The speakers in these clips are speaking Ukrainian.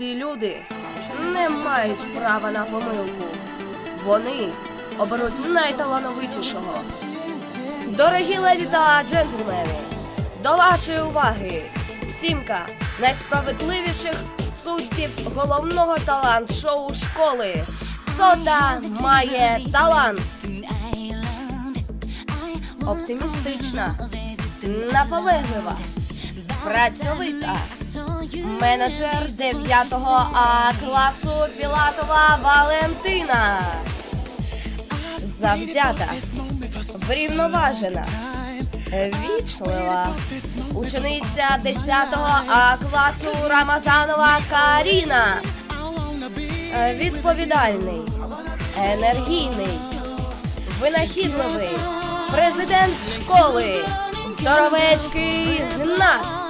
Ці люди не мають права на помилку. Вони оберуть найталановитішого. Дорогі леді та джентльмени, до вашої уваги сімка найсправедливіших суддів головного талант-шоу школи. Сота має талант. Оптимістична, наполеглива, працьовита. Менеджер 9 А класу Філатова Валентина. Завзята, врівноважена, вічлива. Учениця 10 А класу Рамазанова Каріна. Відповідальний, енергійний, винахідливий, президент школи, здоровецький гнат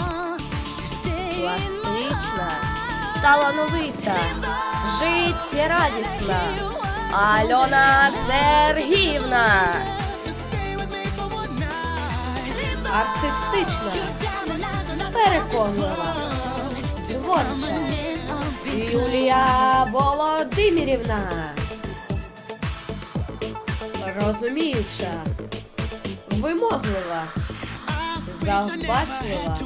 пластична, талановита, життєрадісна Альона Сергіївна. Артистична, переконлива, творча. Юлія Володимирівна. Розуміюча, вимоглива, завбачлива.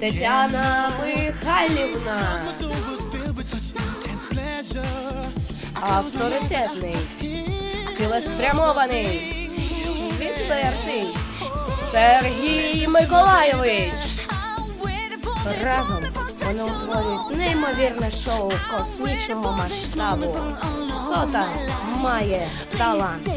Тетяна Михайлівна. Авторитетний, цілеспрямований, відвертий Сергій Миколайович. Разом вони утворюють неймовірне шоу космічного масштабу. Сота має талант.